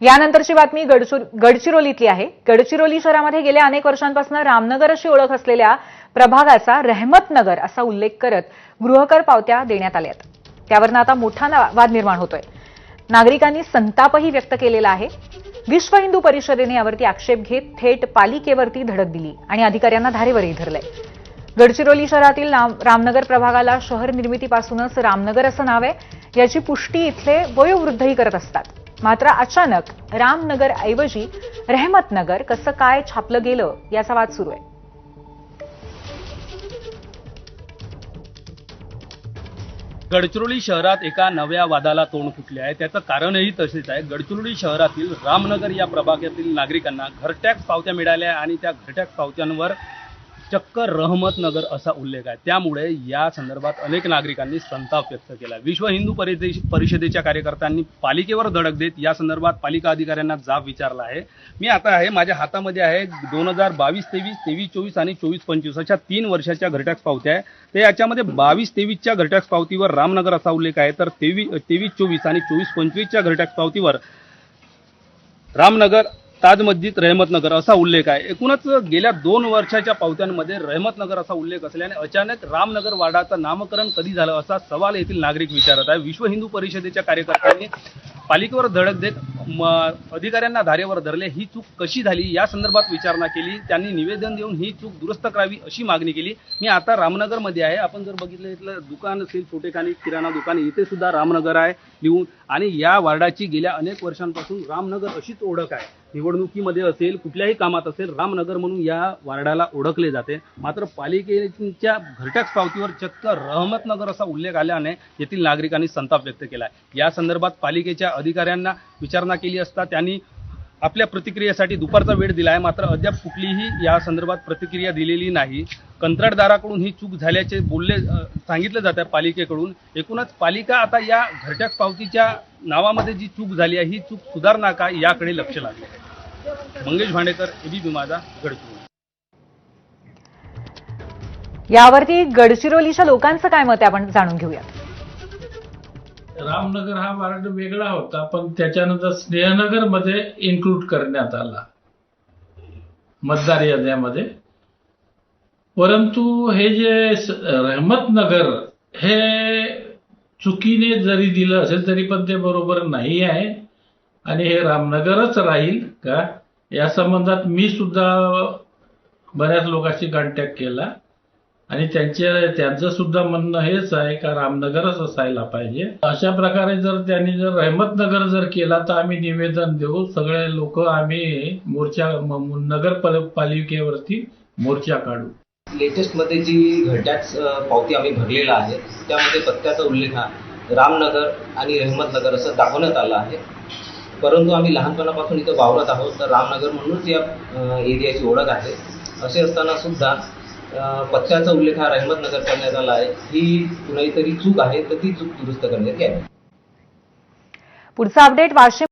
यानंतरची बातमी गडचिरोलीतली आहे. गडचिरोली शहरामध्ये गेल्या अनेक वर्षांपासून रामनगर अशी ओळख असलेल्या प्रभागाचा रहमतनगर असा उल्लेख करत गृहकर पावत्या देण्यात आल्यात त्यावरनं आता मोठा ना- वाद निर्माण होतोय. नागरिकांनी संतापही व्यक्त केलेला आहे. विश्व हिंदू परिषदेने यावरती आक्षेप घेत थेट पालिकेवरती धडक दिली आणि अधिकाऱ्यांना धारेवरही धरलंय गडचिरोली शहरातील रामनगर प्रभागाला शहर निर्मितीपासूनच रामनगर असं नाव आहे. याची पुष्टी इथले वयोवृद्धही करत असतात. मात्र अचानक रामनगर ऐवजी रहमतनगर कसं काय छापलं गेलं याचा वाद सुरू आहे. गडचिरोली शहरात एका नव्या वादाला तोंड फुटले आहे. त्याचं कारणही तसेच आहे. गडचिरोली शहरातील रामनगर या प्रभागातील नागरिकांना घरटॅक्स पावत्या मिळाल्या आणि त्या घरटॅक्स पावत्यांवर चक्क रहमतनगर असा उल्लेख आहे. त्यामुळे या संदर्भात अनेक नागरिकांनी संताप व्यक्त केला. विश्व हिंदू परिषदे परिषदेच्या कार्यकर्त्यांनी पालिकेवर धडक देत या संदर्भात पालिका अधिकाऱ्यांना जाब विचारला आहे. मी आता आहे माझ्या हातामध्ये आहे दोन हजार बावीस तेवीस तेवीस चोवीस आणि चोवीस पंचवीस अशा तीन वर्षाच्या घरटॅक्स पावत्या आहे. तर याच्यामध्ये बावीस तेवीसच्या घरटॅक्स पावतीवर रामनगर असा उल्लेख आहे. तर तेवीस तेवीस चोवीस आणि चोवीस पंचवीसच्या घरटॅक्स पावतीवर रामनगर ताज मस्जिद रहमतनगर असा उल्लेख आहे. एकूणच गेल्या दोन वर्षाच्या पावत्यांमध्ये रहमतनगर असा उल्लेख असल्याने अचानक रामनगर वाडाचं नामकरण कधी झालं असा सवाल येथील नागरिक विचारत आहे. विश्व हिंदू परिषदेच्या कार्यकर्त्यांनी पालिकेवर धडक देत अधिकाऱ्यांना धारेवर धरले. ही चूक कशी झाली? या संदर्भात विचारणा केली. त्यांनी निवेदन देऊन ही चूक दुरुस्त करावी अशी मागणी केली. मी आता रामनगरमध्ये आहे. आपण जर बघितलं इथलं दुकान असेल छोटेखानी किराणा दुकान इथे सुद्धा रामनगर आहे. लिहून आणि या वार्डाची गेल्या अनेक वर्षांपासून रामनगर अशीच ओळख आहे. निवडणुकीमध्ये असेल कुठल्याही कामात असेल रामनगर म्हणून या वार्डाला ओळखले जाते. मात्र पालिकेच्या घरटॅक्स पावतीवर चक्क रहमतनगर असा उल्लेख आल्याने येथील नागरिकांनी संताप व्यक्त केला या संदर्भात पालिकेच्या अधिकाऱ्यांना विचारणा केली असता त्यांनी आपल्या प्रतिक्रियेसाठी दुपारचा वेळ दिला आहे मात्र अद्याप कुठलीही या संदर्भात प्रतिक्रिया दिलेली नाही. कंत्राटदाराकडून ही चूक झाल्याचे बोलले सांगितलं जात आहे पालिकेकडून. एकूणच पालिका आता या घरट्याक पावतीच्या नावामध्ये जी चूक झाली आहे ही चूक सुधारणा का याकडे लक्ष लागले? मंगेश भांडेकर एबीपी माझा गडचिरोली. यावरती गडचिरोलीच्या लोकांचं काय मत आहे? आपण जाणून घेऊया रामनगर हा वार्ड वेगळा होता पण त्याच्यानंतर स्नेहनगरमध्ये इन्क्लूड करण्यात आला. मतदार याद्यामध्ये. परंतु हे जे रहमतनगर हे चुकीने जरी दिलं असेल तरी पण ते बरोबर नाही आहे. आणि हे रामनगरच राहील का? या संबंधात मी सुद्धा बऱ्याच लोकांशी कॉन्टॅक्ट केला. आणि त्यांचे त्यांचं सुद्धा म्हणणं हेच आहे का रामनगरच असायला पाहिजे. अशा प्रकारे जर त्यांनी जर रहमतनगर जर केला तर आम्ही निवेदन देऊ. सगळे लोक आम्ही मोर्चा नगर पालिकेवरती मोर्चा काढू. लेटेस्टमध्ये जी घट्याच पावती आम्ही भरलेला आहे त्यामध्ये पत्त्याचा उल्लेख हा रामनगर आणि रहमतनगर असं दाखवण्यात आलं आहे. परंतु आम्ही लहानपणापासून इथं वावरत आहोत. तर रामनगर म्हणूनच या एरियाची ओळख आहे. असे असताना सुद्धा पत्त्याचा उल्लेख हा रहमतनगर करण्यात आला आहे. ही कुणाही तरी चूक आहे तर ती चूक दुरुस्त करण्यात यावी. पुढचा अपडेट वाशिम